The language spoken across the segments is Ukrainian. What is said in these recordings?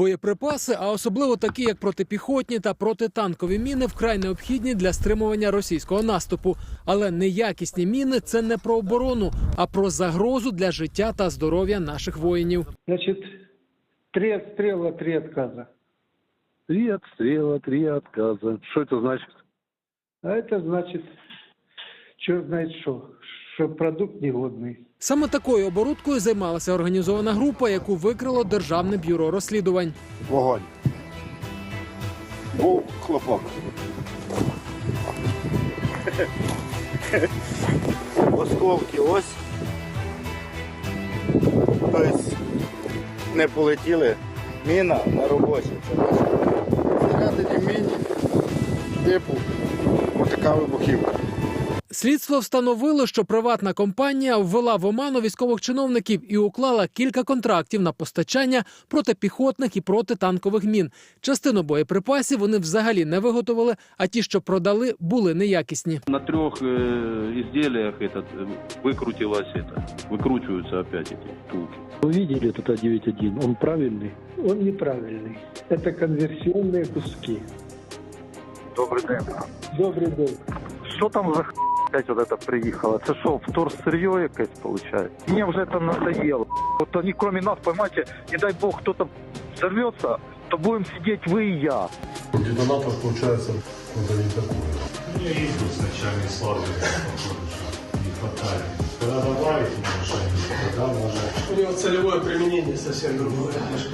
Боєприпаси, а особливо такі, як протипіхотні та протитанкові міни, вкрай необхідні для стримування російського наступу. Але неякісні міни це не про оборону, а про загрозу для життя та здоров'я наших воїнів. Значит, три отстрела, три отказа. Три отстрела, три отказа. Что это значит? А это значит, черт знает что, что продукт негодный. Саме такою оборудкою займалася організована група, яку викрило Державне бюро розслідувань. Вогонь. Був хлопок. Осколки ось. Тобто не полетіли. Міна на роботі. Це міні типу отака вибухівка. Слідство встановило, що приватна компанія ввела в оману військових чиновників і уклала кілька контрактів на постачання протипіхотних і протитанкових мін. Частину боєприпасів вони взагалі не виготовили, а ті, що продали, були неякісні. На трех э, изделиях этот э, выкрутилось это, выкручиваются опять эти втулки. Вы видели этот А9-1? Он правильный? Он неправильный. Это конверсионные куски. Добрий день. Добрый день. Що там за х- опять вот это приїхало? Це що, вторсырье якесь получается? Мне уже это надоело. Вот они кроме нас, понимаете, не дай бог кто-то взорвется, то будем сидеть вы и я. Детонатор получается это не такое. Я ездил с начальной славы, не хватает. Когда добавить машину, тогда можно... У него целевое применение совсем другое. Я же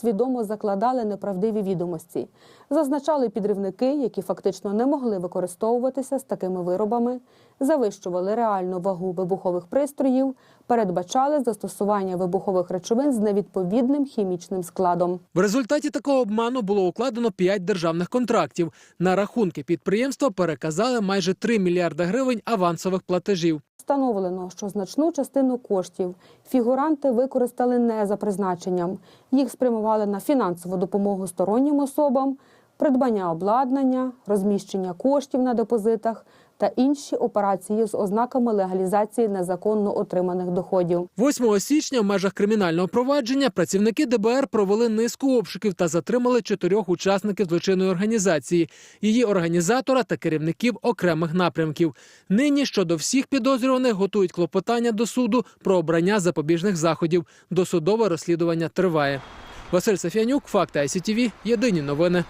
свідомо закладали неправдиві відомості, зазначали підривники, які фактично не могли використовуватися з такими виробами, завищували реальну вагу вибухових пристроїв, передбачали застосування вибухових речовин з невідповідним хімічним складом. В результаті такого обману було укладено 5 державних контрактів. На рахунки підприємства переказали майже 3 мільярди гривень авансових платежів. Встановлено, що значну частину коштів фігуранти використали не за призначенням. Їх спрямували на фінансову допомогу стороннім особам, придбання обладнання, розміщення коштів на депозитах та інші операції з ознаками легалізації незаконно отриманих доходів. 8 січня в межах кримінального провадження працівники ДБР провели низку обшуків та затримали чотирьох учасників злочинної організації, її організатора та керівників окремих напрямків. Нині щодо всіх підозрюваних готують клопотання до суду про обрання запобіжних заходів. Досудове розслідування триває. Василь Сафянюк, факти ICTV, Єдині новини.